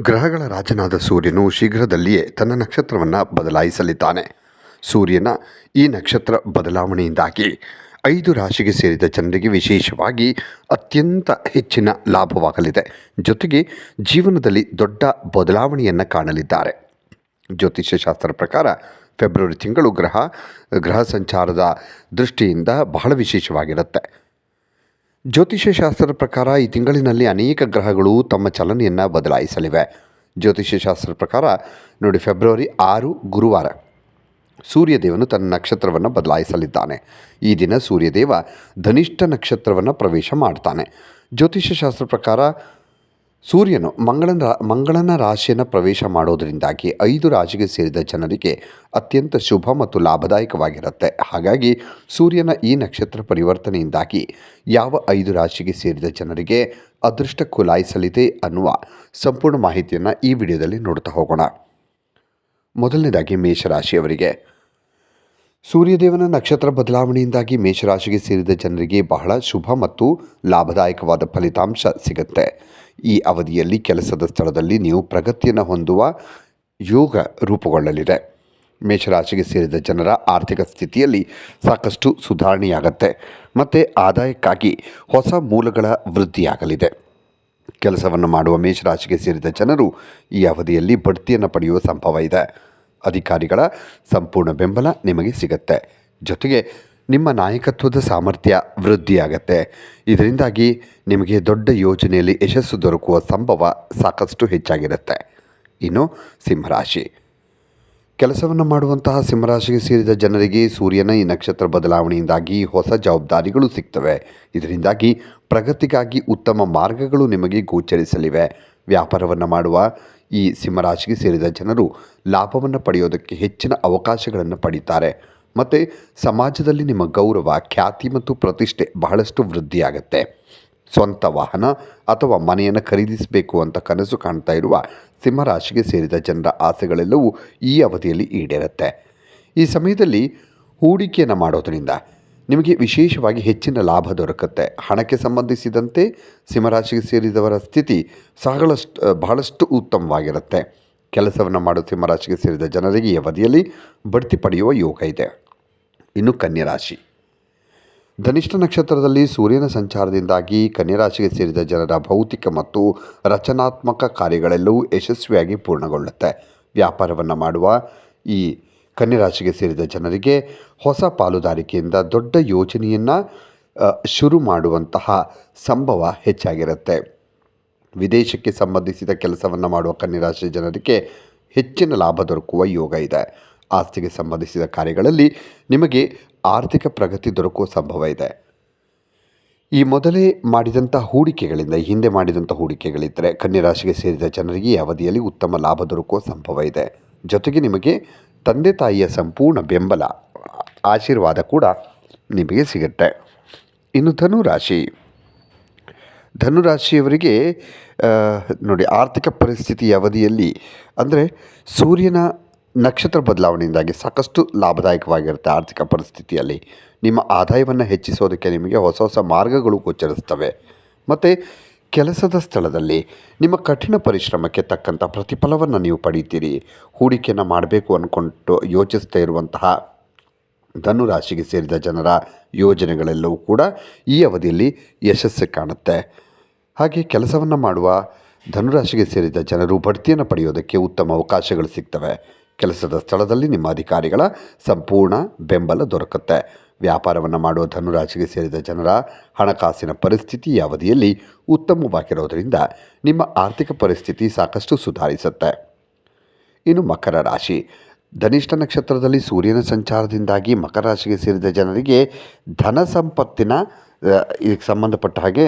ಗ್ರಹಗಳ ರಾಜನಾದ ಸೂರ್ಯನು ಶೀಘ್ರದಲ್ಲಿಯೇ ತನ್ನ ನಕ್ಷತ್ರವನ್ನು ಬದಲಾಯಿಸಲಿದ್ದಾನೆ. ಸೂರ್ಯನ ಈ ನಕ್ಷತ್ರ ಬದಲಾವಣೆಯಿಂದಾಗಿ ಐದು ರಾಶಿಗೆ ಸೇರಿದ ಜನರಿಗೆ ವಿಶೇಷವಾಗಿ ಅತ್ಯಂತ ಹೆಚ್ಚಿನ ಲಾಭವಾಗಲಿದೆ. ಜೊತೆಗೆ ಜೀವನದಲ್ಲಿ ದೊಡ್ಡ ಬದಲಾವಣೆಯನ್ನು ಕಾಣಲಿದ್ದಾರೆ. ಜ್ಯೋತಿಷ್ಯ ಶಾಸ್ತ್ರ ಪ್ರಕಾರ ಫೆಬ್ರವರಿ ತಿಂಗಳು ಗ್ರಹ ಗ್ರಹ ಸಂಚಾರದ ದೃಷ್ಟಿಯಿಂದ ಬಹಳ ವಿಶೇಷವಾಗಿರುತ್ತೆ. ಜ್ಯೋತಿಷ್ಯ ಶಾಸ್ತ್ರದ ಪ್ರಕಾರ ಈ ತಿಂಗಳಿನಲ್ಲಿ ಅನೇಕ ಗ್ರಹಗಳು ತಮ್ಮ ಚಲನೆಯನ್ನು ಬದಲಾಯಿಸಲಿವೆ. ಜ್ಯೋತಿಷ್ಯ ಶಾಸ್ತ್ರದ ಪ್ರಕಾರ ನೋಡಿ ಫೆಬ್ರವರಿ ಆರು, ಗುರುವಾರ ಸೂರ್ಯದೇವನು ತನ್ನ ನಕ್ಷತ್ರವನ್ನು ಬದಲಾಯಿಸಲಿದ್ದಾನೆ. ಈ ದಿನ ಸೂರ್ಯದೇವ ಧನಿಷ್ಠ ನಕ್ಷತ್ರವನ್ನು ಪ್ರವೇಶ ಮಾಡ್ತಾನೆ. ಜ್ಯೋತಿಷ್ಯ ಶಾಸ್ತ್ರ ಪ್ರಕಾರ ಸೂರ್ಯನು ಮಂಗಳನ ಮಂಗಳನ ರಾಶಿಯನ್ನು ಪ್ರವೇಶ ಮಾಡೋದರಿಂದಾಗಿ ಐದು ರಾಶಿಗೆ ಸೇರಿದ ಜನರಿಗೆ ಅತ್ಯಂತ ಶುಭ ಮತ್ತು ಲಾಭದಾಯಕವಾಗಿರುತ್ತೆ. ಹಾಗಾಗಿ ಸೂರ್ಯನ ಈ ನಕ್ಷತ್ರ ಪರಿವರ್ತನೆಯಿಂದಾಗಿ ಯಾವ ಐದು ರಾಶಿಗೆ ಸೇರಿದ ಜನರಿಗೆ ಅದೃಷ್ಟ ಕುಲಾಯಿಸಲಿದೆ ಅನ್ನುವ ಸಂಪೂರ್ಣ ಮಾಹಿತಿಯನ್ನು ಈ ವಿಡಿಯೋದಲ್ಲಿ ನೋಡ್ತಾ ಹೋಗೋಣ. ಮೊದಲನೇದಾಗಿ ಮೇಷರಾಶಿಯವರಿಗೆ ಸೂರ್ಯದೇವನ ನಕ್ಷತ್ರ ಬದಲಾವಣೆಯಿಂದಾಗಿ ಮೇಷರಾಶಿಗೆ ಸೇರಿದ ಜನರಿಗೆ ಬಹಳ ಶುಭ ಮತ್ತು ಲಾಭದಾಯಕವಾದ ಫಲಿತಾಂಶ ಸಿಗುತ್ತೆ. ಈ ಅವಧಿಯಲ್ಲಿ ಕೆಲಸದ ಸ್ಥಳದಲ್ಲಿ ನೀವು ಪ್ರಗತಿಯನ್ನು ಹೊಂದುವ ಯೋಗ ರೂಪುಗೊಳ್ಳಲಿದೆ. ಮೇಷರಾಶಿಗೆ ಸೇರಿದ ಜನರ ಆರ್ಥಿಕ ಸ್ಥಿತಿಯಲ್ಲಿ ಸಾಕಷ್ಟು ಸುಧಾರಣೆಯಾಗತ್ತೆ ಮತ್ತು ಆದಾಯಕ್ಕಾಗಿ ಹೊಸ ಮೂಲಗಳ ವೃದ್ಧಿಯಾಗಲಿದೆ. ಕೆಲಸವನ್ನು ಮಾಡುವ ಮೇಷರಾಶಿಗೆ ಸೇರಿದ ಜನರು ಈ ಅವಧಿಯಲ್ಲಿ ಬಡ್ತಿಯನ್ನು ಪಡೆಯುವ ಸಂಭವ ಇದೆ. ಅಧಿಕಾರಿಗಳ ಸಂಪೂರ್ಣ ಬೆಂಬಲ ನಿಮಗೆ ಸಿಗತ್ತೆ. ಜೊತೆಗೆ ನಿಮ್ಮ ನಾಯಕತ್ವದ ಸಾಮರ್ಥ್ಯ ವೃದ್ಧಿಯಾಗತ್ತೆ. ಇದರಿಂದಾಗಿ ನಿಮಗೆ ದೊಡ್ಡ ಯೋಜನೆಯಲ್ಲಿ ಯಶಸ್ಸು ದೊರಕುವ ಸಂಭವ ಸಾಕಷ್ಟು ಹೆಚ್ಚಾಗಿರುತ್ತೆ. ಇನ್ನು ಸಿಂಹರಾಶಿ. ಕೆಲಸವನ್ನು ಮಾಡುವಂತಹ ಸಿಂಹರಾಶಿಗೆ ಸೇರಿದ ಜನರಿಗೆ ಸೂರ್ಯನ ಈ ನಕ್ಷತ್ರ ಬದಲಾವಣೆಯಿಂದಾಗಿ ಹೊಸ ಜವಾಬ್ದಾರಿಗಳು ಸಿಗ್ತವೆ. ಇದರಿಂದಾಗಿ ಪ್ರಗತಿಗಾಗಿ ಉತ್ತಮ ಮಾರ್ಗಗಳು ನಿಮಗೆ ಗೋಚರಿಸಲಿವೆ. ವ್ಯಾಪಾರವನ್ನು ಮಾಡುವ ಈ ಸಿಂಹರಾಶಿಗೆ ಸೇರಿದ ಜನರು ಲಾಭವನ್ನು ಪಡೆಯೋದಕ್ಕೆ ಹೆಚ್ಚಿನ ಅವಕಾಶಗಳನ್ನು ಪಡೀತಾರೆ. ಮತ್ತು ಸಮಾಜದಲ್ಲಿ ನಿಮ್ಮ ಗೌರವ, ಖ್ಯಾತಿ ಮತ್ತು ಪ್ರತಿಷ್ಠೆ ಬಹಳಷ್ಟು ವೃದ್ಧಿಯಾಗುತ್ತೆ. ಸ್ವಂತ ವಾಹನ ಅಥವಾ ಮನೆಯನ್ನು ಖರೀದಿಸಬೇಕು ಅಂತ ಕನಸು ಕಾಣ್ತಾ ಇರುವ ಸಿಂಹರಾಶಿಗೆ ಸೇರಿದ ಜನರ ಆಸೆಗಳೆಲ್ಲವೂ ಈ ಅವಧಿಯಲ್ಲಿ ಈಡೇರುತ್ತೆ. ಈ ಸಮಯದಲ್ಲಿ ಹೂಡಿಕೆಯನ್ನು ಮಾಡೋದರಿಂದ ನಿಮಗೆ ವಿಶೇಷವಾಗಿ ಹೆಚ್ಚಿನ ಲಾಭ ದೊರಕುತ್ತೆ. ಹಣಕ್ಕೆ ಸಂಬಂಧಿಸಿದಂತೆ ಸಿಂಹರಾಶಿಗೆ ಸೇರಿದವರ ಸ್ಥಿತಿ ಸಾಕಷ್ಟು ಬಹಳಷ್ಟು ಉತ್ತಮವಾಗಿರುತ್ತೆ. ಕೆಲಸವನ್ನು ಮಾಡುವ ಸಿಂಹರಾಶಿಗೆ ಸೇರಿದ ಜನರಿಗೆ ಈ ಅವಧಿಯಲ್ಲಿ ಬಡ್ತಿ ಪಡೆಯುವ ಯೋಗ ಇದೆ. ಇನ್ನು ಕನ್ಯರಾಶಿ ಧನಿಷ್ಠ ನಕ್ಷತ್ರದಲ್ಲಿ ಸೂರ್ಯನ ಸಂಚಾರದಿಂದಾಗಿ ಕನ್ಯರಾಶಿಗೆ ಸೇರಿದ ಜನರ ಭೌತಿಕ ಮತ್ತು ರಚನಾತ್ಮಕ ಕಾರ್ಯಗಳೆಲ್ಲವೂ ಯಶಸ್ವಿಯಾಗಿ ಪೂರ್ಣಗೊಳ್ಳುತ್ತೆ. ವ್ಯಾಪಾರವನ್ನು ಮಾಡುವ ಈ ಕನ್ಯರಾಶಿಗೆ ಸೇರಿದ ಜನರಿಗೆ ಹೊಸ ಪಾಲುದಾರಿಕೆಯಿಂದ ದೊಡ್ಡ ಯೋಜನೆಯನ್ನು ಶುರು ಮಾಡುವಂತಹ ಸಂಭವ ಹೆಚ್ಚಾಗಿರುತ್ತೆ. ವಿದೇಶಕ್ಕೆ ಸಂಬಂಧಿಸಿದ ಕೆಲಸವನ್ನು ಮಾಡುವ ಕನ್ಯರಾಶಿ ಜನರಿಗೆ ಹೆಚ್ಚಿನ ಲಾಭ ದೊರಕುವ ಯೋಗ ಇದೆ. ಆಸ್ತಿಗೆ ಸಂಬಂಧಿಸಿದ ಕಾರ್ಯಗಳಲ್ಲಿ ನಿಮಗೆ ಆರ್ಥಿಕ ಪ್ರಗತಿ ದೊರಕುವ ಸಂಭವ ಇದೆ. ಈ ಮೊದಲೇ ಮಾಡಿದಂಥ ಹೂಡಿಕೆಗಳಿಂದ ಹಿಂದೆ ಮಾಡಿದಂಥ ಹೂಡಿಕೆಗಳಿದ್ದರೆ ಕನ್ಯರಾಶಿಗೆ ಸೇರಿದ ಜನರಿಗೆ ಈ ಅವಧಿಯಲ್ಲಿ ಉತ್ತಮ ಲಾಭ ದೊರಕುವ ಸಂಭವ ಇದೆ. ಜೊತೆಗೆ ನಿಮಗೆ ತಂದೆ ತಾಯಿಯ ಸಂಪೂರ್ಣ ಬೆಂಬಲ, ಆಶೀರ್ವಾದ ಕೂಡ ನಿಮಗೆ ಸಿಗುತ್ತೆ. ಇನ್ನು ಧನುರಾಶಿ. ಧನುರಾಶಿಯವರಿಗೆ ನೋಡಿ, ಆರ್ಥಿಕ ಪರಿಸ್ಥಿತಿ ಅವಧಿಯಲ್ಲಿ, ಅಂದರೆ ಸೂರ್ಯನ ನಕ್ಷತ್ರ ಬದಲಾವಣೆಯಿಂದಾಗಿ ಸಾಕಷ್ಟು ಲಾಭದಾಯಕವಾಗಿರುತ್ತೆ ಆರ್ಥಿಕ ಪರಿಸ್ಥಿತಿಯಲ್ಲಿ. ನಿಮ್ಮ ಆದಾಯವನ್ನು ಹೆಚ್ಚಿಸೋದಕ್ಕೆ ನಿಮಗೆ ಹೊಸ ಹೊಸ ಮಾರ್ಗಗಳು ಗೋಚರಿಸ್ತವೆ. ಮತ್ತು ಕೆಲಸದ ಸ್ಥಳದಲ್ಲಿ ನಿಮ್ಮ ಕಠಿಣ ಪರಿಶ್ರಮಕ್ಕೆ ತಕ್ಕಂಥ ಪ್ರತಿಫಲವನ್ನು ನೀವು ಪಡೀತೀರಿ. ಹೂಡಿಕೆಯನ್ನು ಮಾಡಬೇಕು ಅಂದ್ಕೊಂಡು ಯೋಚಿಸ್ತಾ ಇರುವಂತಹ ಧನುರಾಶಿಗೆ ಸೇರಿದ ಜನರ ಯೋಜನೆಗಳೆಲ್ಲವೂ ಕೂಡ ಈ ಅವಧಿಯಲ್ಲಿ ಯಶಸ್ಸು ಕಾಣುತ್ತೆ. ಹಾಗೆ ಕೆಲಸವನ್ನು ಮಾಡುವ ಧನುರಾಶಿಗೆ ಸೇರಿದ ಜನರು ಬಡ್ತಿಯನ್ನು ಪಡೆಯೋದಕ್ಕೆ ಉತ್ತಮ ಅವಕಾಶಗಳು ಸಿಗ್ತವೆ. ಕೆಲಸದ ಸ್ಥಳದಲ್ಲಿ ನಿಮ್ಮ ಅಧಿಕಾರಿಗಳ ಸಂಪೂರ್ಣ ಬೆಂಬಲ ದೊರಕುತ್ತೆ. ವ್ಯಾಪಾರವನ್ನು ಮಾಡುವ ಧನುರಾಶಿಗೆ ಸೇರಿದ ಜನರ ಹಣಕಾಸಿನ ಪರಿಸ್ಥಿತಿ ಈ ಅವಧಿಯಲ್ಲಿ ಉತ್ತಮವಾಗಿರೋದರಿಂದ ನಿಮ್ಮ ಆರ್ಥಿಕ ಪರಿಸ್ಥಿತಿ ಸಾಕಷ್ಟು ಸುಧಾರಿಸುತ್ತೆ. ಇನ್ನು ಮಕರ ರಾಶಿ. ಧನಿಷ್ಠ ನಕ್ಷತ್ರದಲ್ಲಿ ಸೂರ್ಯನ ಸಂಚಾರದಿಂದಾಗಿ ಮಕರ ರಾಶಿಗೆ ಸೇರಿದ ಜನರಿಗೆ ಧನ ಸಂಪತ್ತಿನ ಇದಕ್ಕೆ ಸಂಬಂಧಪಟ್ಟ ಹಾಗೆ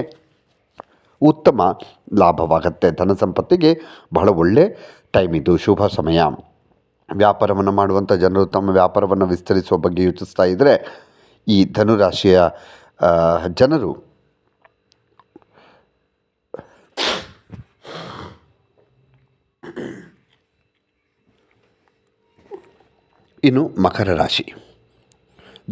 ಉತ್ತಮ ಲಾಭವಾಗುತ್ತೆ. ಧನ ಸಂಪತ್ತಿಗೆ ಬಹಳ ಒಳ್ಳೆ ಟೈಮ್ ಇದು, ಶುಭ ಸಮಯ. ವ್ಯಾಪಾರವನ್ನು ಮಾಡುವಂಥ ಜನರು ತಮ್ಮ ವ್ಯಾಪಾರವನ್ನು ವಿಸ್ತರಿಸುವ ಬಗ್ಗೆ ಯೋಚಿಸ್ತಾ ಇದ್ದರೆ ಈ ಧನುರಾಶಿಯ ಜನರು. ಇನ್ನು ಮಕರ ರಾಶಿ.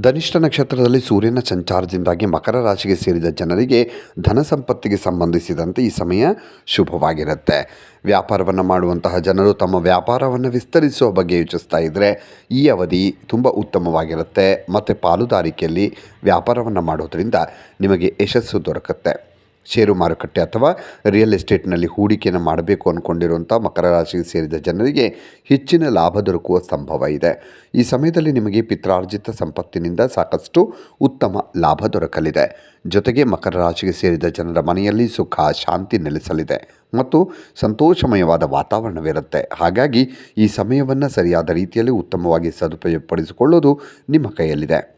ಧನಿಷ್ಠ ನಕ್ಷತ್ರದಲ್ಲಿ ಸೂರ್ಯನ ಸಂಚಾರದಿಂದಾಗಿ ಮಕರ ರಾಶಿಗೆ ಸೇರಿದ ಜನರಿಗೆ ಧನ ಸಂಪತ್ತಿಗೆ ಸಂಬಂಧಿಸಿದಂತೆ ಈ ಸಮಯ ಶುಭವಾಗಿರುತ್ತೆ. ವ್ಯಾಪಾರವನ್ನು ಮಾಡುವಂತಹ ಜನರು ತಮ್ಮ ವ್ಯಾಪಾರವನ್ನು ವಿಸ್ತರಿಸುವ ಬಗ್ಗೆ ಯೋಚಿಸ್ತಾ ಇದ್ದರೆ ಈ ಅವಧಿ ತುಂಬ ಉತ್ತಮವಾಗಿರುತ್ತೆ. ಮತ್ತು ಪಾಲುದಾರಿಕೆಯಲ್ಲಿ ವ್ಯಾಪಾರವನ್ನು ಮಾಡೋದರಿಂದ ನಿಮಗೆ ಯಶಸ್ಸು ದೊರಕುತ್ತೆ. ಷೇರು ಮಾರುಕಟ್ಟೆ ಅಥವಾ ರಿಯಲ್ ಎಸ್ಟೇಟ್ನಲ್ಲಿ ಹೂಡಿಕೆಯನ್ನು ಮಾಡಬೇಕು ಅಂದ್ಕೊಂಡಿರುವಂಥ ಮಕರ ರಾಶಿಗೆ ಸೇರಿದ ಜನರಿಗೆ ಹೆಚ್ಚಿನ ಲಾಭ ದೊರಕುವ ಸಂಭವ ಇದೆ. ಈ ಸಮಯದಲ್ಲಿ ನಿಮಗೆ ಪಿತ್ರಾರ್ಜಿತ ಸಂಪತ್ತಿನಿಂದ ಸಾಕಷ್ಟು ಉತ್ತಮ ಲಾಭ ದೊರಕಲಿದೆ. ಜೊತೆಗೆ ಮಕರ ರಾಶಿಗೆ ಸೇರಿದ ಜನರ ಮನೆಯಲ್ಲಿ ಸುಖ, ಶಾಂತಿ ನೆಲೆಸಲಿದೆ ಮತ್ತು ಸಂತೋಷಮಯವಾದ ವಾತಾವರಣವಿರುತ್ತೆ. ಹಾಗಾಗಿ ಈ ಸಮಯವನ್ನು ಸರಿಯಾದ ರೀತಿಯಲ್ಲಿ ಉತ್ತಮವಾಗಿ ಸದುಪಯೋಗಪಡಿಸಿಕೊಳ್ಳೋದು ನಿಮ್ಮ ಕೈಯಲ್ಲಿದೆ.